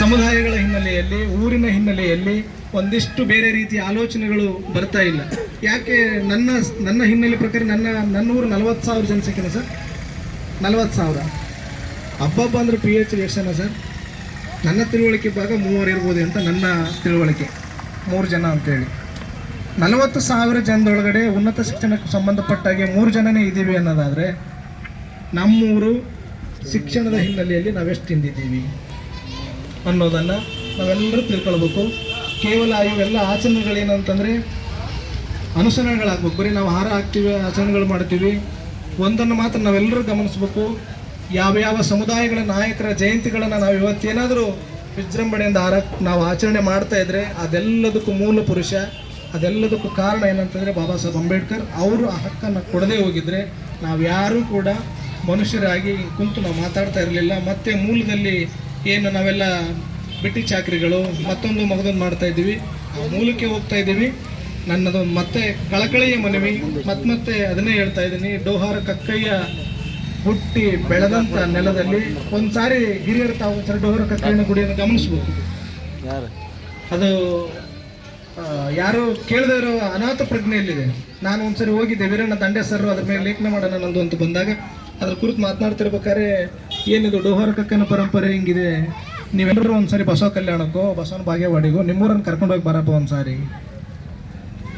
ಸಮುದಾಯಗಳ ಹಿನ್ನೆಲೆಯಲ್ಲಿ, ಊರಿನ ಹಿನ್ನೆಲೆಯಲ್ಲಿ ಒಂದಿಷ್ಟು ಬೇರೆ ರೀತಿಯ ಆಲೋಚನೆಗಳು ಬರ್ತಾ ಇಲ್ಲ. ಯಾಕೆ ನನ್ನ ನನ್ನ ಹಿನ್ನೆಲೆ ಪ್ರಕಾರ ನನ್ನ ನನ್ನ ಊರು ನಲವತ್ತು ಸಾವಿರ ಜನಸಂಖ್ಯೆನ ಸರ್? ನಲವತ್ತು ಸಾವಿರ. ಹಬ್ಬಬ್ಬ ಅಂದ್ರೆ ಪಿ ಎಚ್ ಎಷ್ಟು ಸರ್? ನನ್ನ ತಿಳುವಳಿಕೆ ಭಾಗ ಮೂವರು ಇರ್ಬೋದು ಅಂತ ನನ್ನ ತಿಳುವಳಿಕೆ. ಮೂರು ಜನ ಅಂತೇಳಿ. ನಲವತ್ತು ಸಾವಿರ ಜನದೊಳಗಡೆ ಉನ್ನತ ಶಿಕ್ಷಣಕ್ಕೆ ಸಂಬಂಧಪಟ್ಟಾಗೆ ಮೂರು ಜನನೇ ಇದ್ದೀವಿ ಅನ್ನೋದಾದರೆ ನಮ್ಮೂರು ಶಿಕ್ಷಣದ ಹಿನ್ನೆಲೆಯಲ್ಲಿ ನಾವೆಷ್ಟು ತಿಂದಿದ್ದೀವಿ ಅನ್ನೋದನ್ನು ನಾವೆಲ್ಲರೂ ತಿಳ್ಕೊಳ್ಬೇಕು. ಕೇವಲ ಇವೆಲ್ಲ ಆಚರಣೆಗಳೇನಂತಂದರೆ ಅನುಸರಣೆಗಳಾಗಬೇಕು. ಬರೀ ನಾವು ಹಾರ ಹಾಕ್ತೀವಿ, ಆಚರಣೆಗಳು ಮಾಡ್ತೀವಿ. ಒಂದನ್ನು ಮಾತ್ರ ನಾವೆಲ್ಲರೂ ಗಮನಿಸಬೇಕು. ಯಾವ ಯಾವ ಸಮುದಾಯಗಳ ನಾಯಕರ ಜಯಂತಿಗಳನ್ನು ನಾವು ಇವತ್ತೇನಾದರೂ ವಿಜೃಂಭಣೆಯಿಂದ ಹಾರ ನಾವು ಆಚರಣೆ ಮಾಡ್ತಾ ಇದ್ದರೆ ಅದೆಲ್ಲದಕ್ಕೂ ಮೂಲ ಪುರುಷ, ಅದೆಲ್ಲದಕ್ಕೂ ಕಾರಣ ಏನಂತಂದರೆ ಬಾಬಾ ಸಾಹೇಬ್ ಅಂಬೇಡ್ಕರ್ ಅವರು ಆ ಹಕ್ಕನ್ನು ಕೊಡದೇ ಹೋಗಿದ್ರೆ ನಾವು ಯಾರೂ ಕೂಡ ಮನುಷ್ಯರಾಗಿ ಕುಂತು ನಾವು ಮಾತಾಡ್ತಾ ಇರಲಿಲ್ಲ. ಮತ್ತೆ ಮೂಲದಲ್ಲಿ ಏನು ನಾವೆಲ್ಲ ಬಿಟ್ಟಿ ಚಾಕ್ರಿಗಳು ಮತ್ತೊಂದು ಮಗದೊಂದು ಮಾಡ್ತಾ ಇದ್ದೀವಿ. ಆ ಮೂಲಕ್ಕೆ ಹೋಗ್ತಾ ಇದ್ದೀವಿ. ನನ್ನದು ಮತ್ತೆ ಕಳಕಳಿಯ ಮನವಿ ಮತ್ತೆ ಮತ್ತೆ ಅದನ್ನೇ ಹೇಳ್ತಾ ಇದ್ದೀನಿ. ಡೋಹಾರ ಕಕ್ಕಯ್ಯ ಹುಟ್ಟಿ ಬೆಳೆದಂತ ನೆಲದಲ್ಲಿ ಒಂದ್ಸಾರಿ ಹಿರಿಯರು ತಾವು ಡೋಹಾರ ಕಕ್ಕಯ್ಯನ ಗುಡಿಯನ್ನು ಗಮನಿಸ್ಬೇಕು. ಅದು ಯಾರು ಕೇಳದೇ ಇರೋ ಅನಾಥ ಪ್ರಜ್ಞೆಯಲ್ಲಿದೆ ನಾನು ಒಂದ್ಸರಿ ಹೋಗಿದ್ದೆ ವೀರಣ್ಣ ದಂಡೆ ಸರ್ ಅದ್ರ ಮೇಲೆ ಲೇಖನ ಮಾಡೋಣ ನಂದು ಅಂತ ಬಂದಾಗ ಅದ್ರ ಕುರಿತು ಮಾತನಾಡ್ತಿರ್ಬೇಕಾದ್ರೆ ಏನಿದು ಡೋಹರ ಕಕ್ಕನ ಪರಂಪರೆ ಹಿಂಗಿದೆ? ನೀವೆಲ್ಲರೂ ಒಂದ್ಸರಿ ಬಸವ ಕಲ್ಯಾಣಕ್ಕೋ, ಬಸವನ ಬಾಗೇವಾಡಿಗೋ, ನಿಮ್ಮೂರನ್ನು ಕರ್ಕೊಂಡೋಗಿ ಬರಪ್ಪ ಒಂದ್ಸಾರಿ.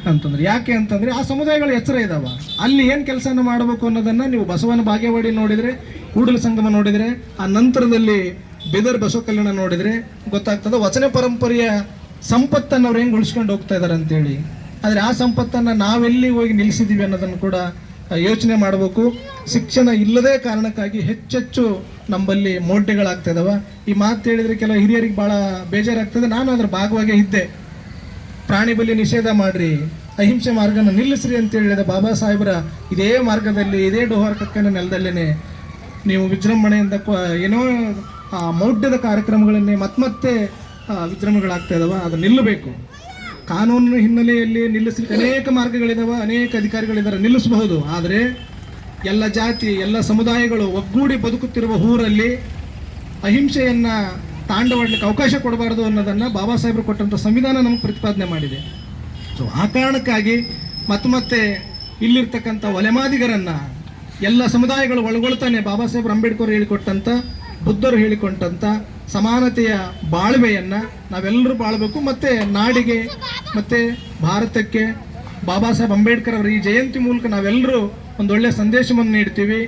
ಅಂತಂದ್ರೆ ಯಾಕೆ ಅಂತಂದ್ರೆ ಆ ಸಮುದಾಯಗಳ ಎಚ್ಚರ ಇದಾವ. ಅಲ್ಲಿ ಏನು ಕೆಲಸನ ಮಾಡಬೇಕು ಅನ್ನೋದನ್ನ ನೀವು ಬಸವನ ಬಾಗೇವಾಡಿ ನೋಡಿದ್ರೆ, ಕೂಡಲ ಸಂಗಮ ನೋಡಿದ್ರೆ, ಆ ನಂತರದಲ್ಲಿ ಬೆದರ್ ಬಸವ ಕಲ್ಯಾಣ ನೋಡಿದ್ರೆ ಗೊತ್ತಾಗ್ತದೆ ವಚನ ಪರಂಪರೆಯ ಸಂಪತ್ತನ್ನು ಅವ್ರು ಹೆಂಗ್ ಉಳಿಸ್ಕೊಂಡು ಹೋಗ್ತಾ ಇದಾರೆ ಅಂತೇಳಿ. ಆದ್ರೆ ಆ ಸಂಪತ್ತನ್ನ ನಾವೆಲ್ಲಿ ಹೋಗಿ ನಿಲ್ಲಿಸಿದೀವಿ ಅನ್ನೋದನ್ನು ಕೂಡ ಯೋಚನೆ ಮಾಡಬೇಕು. ಶಿಕ್ಷಣ ಇಲ್ಲದೇ ಕಾರಣಕ್ಕಾಗಿ ಹೆಚ್ಚೆಚ್ಚು ನಮ್ಮಲ್ಲಿ ಮೋಡ್ಯಗಳಾಗ್ತಾ ಇದಾವ ಈ ಮಾತು ಹೇಳಿದ್ರೆ ಕೆಲವು ಹಿರಿಯರಿಗೆ ಬಹಳ ಬೇಜಾರಾಗ್ತದೆ. ನಾನು ಅದ್ರ ಭಾಗವಾಗೇ ಇದ್ದೆ. ಪ್ರಾಣಿ ಬಲಿ ನಿಷೇಧ ಮಾಡ್ರಿ, ಅಹಿಂಸೆ ಮಾರ್ಗನ ನಿಲ್ಲಿಸ್ರಿ ಅಂತ ಹೇಳಿದ ಬಾಬಾ ಸಾಹೇಬರ ಇದೇ ಮಾರ್ಗದಲ್ಲಿ, ಇದೇ ಡೋಹಾರ್ ಕಕ್ಕನ ನೆಲದಲ್ಲೇನೆ ನೀವು ವಿಜೃಂಭಣೆಯಿಂದ ಏನೋ, ಆ ಮೌಢ್ಯದ ಕಾರ್ಯಕ್ರಮಗಳನ್ನೇ ಮತ್ತೆ ಮತ್ತೆ ವಿಜೃಂಭಣೆಗಳಾಗ್ತಾ ಇದಾವ ಅದು ನಿಲ್ಲಬೇಕು. ಕಾನೂನಿನ ಹಿನ್ನೆಲೆಯಲ್ಲಿ ನಿಲ್ಲಿಸ್ಲಿಕ್ಕೆ ಅನೇಕ ಮಾರ್ಗಗಳಿದ್ದಾವೆ ಅನೇಕ ಅಧಿಕಾರಿಗಳಿದ್ದಾರೆ ನಿಲ್ಲಿಸಬಹುದು. ಆದರೆ ಎಲ್ಲ ಜಾತಿ, ಎಲ್ಲ ಸಮುದಾಯಗಳು ಒಗ್ಗೂಡಿ ಬದುಕುತ್ತಿರುವ ಊರಲ್ಲಿ ಅಹಿಂಸೆಯನ್ನು ತಾಂಡವಾಡಲಿಕ್ಕೆ ಅವಕಾಶ ಕೊಡಬಾರದು ಅನ್ನೋದನ್ನ ಬಾಬಾ ಸಾಹೇಬರು ಕೊಟ್ಟಂತ ಸಂವಿಧಾನ ನಮಗೆ ಪ್ರತಿಪಾದನೆ ಮಾಡಿದೆ. ಸೊ ಆ ಕಾರಣಕ್ಕಾಗಿ ಮತ್ತೆ ಮತ್ತೆ ಇಲ್ಲಿರ್ತಕ್ಕಂಥ ಒಲೆಮಾದಿಗರನ್ನ ಎಲ್ಲ ಸಮುದಾಯಗಳು ಒಳಗೊಳ್ತಾನೆ ಬಾಬಾ ಸಾಹೇಬ್ ಅಂಬೇಡ್ಕರ್ ಹೇಳಿಕೊಟ್ಟಂತ, ಬುದ್ಧರು ಹೇಳಿಕೊಟ್ಟಂತ ಸಮಾನತೆಯ ಬಾಳ್ವೆಯನ್ನು ನಾವೆಲ್ಲರೂ ಬಾಳ್ಬೇಕು. ಮತ್ತೆ ನಾಡಿಗೆ, ಮತ್ತೆ ಭಾರತಕ್ಕೆ ಬಾಬಾ ಸಾಹೇಬ್ ಅಂಬೇಡ್ಕರ್ ಅವರ ಈ ಜಯಂತಿ ಮೂಲಕ ನಾವೆಲ್ಲರೂ ಒಂದೊಳ್ಳೆ ಸಂದೇಶವನ್ನು ನೀಡ್ತೀವಿ.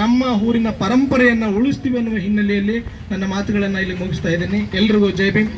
ನಮ್ಮ ಊರಿನ ಪರಂಪರೆಯನ್ನು ಉಳಿಸ್ತೀವಿ ಅನ್ನುವ ಹಿನ್ನೆಲೆಯಲ್ಲಿ ನನ್ನ ಮಾತುಗಳನ್ನು ಇಲ್ಲಿ ಮುಗಿಸ್ತಾ ಇದ್ದೀನಿ. ಎಲ್ರಿಗೂ ಜೈ ಭೀಮ್.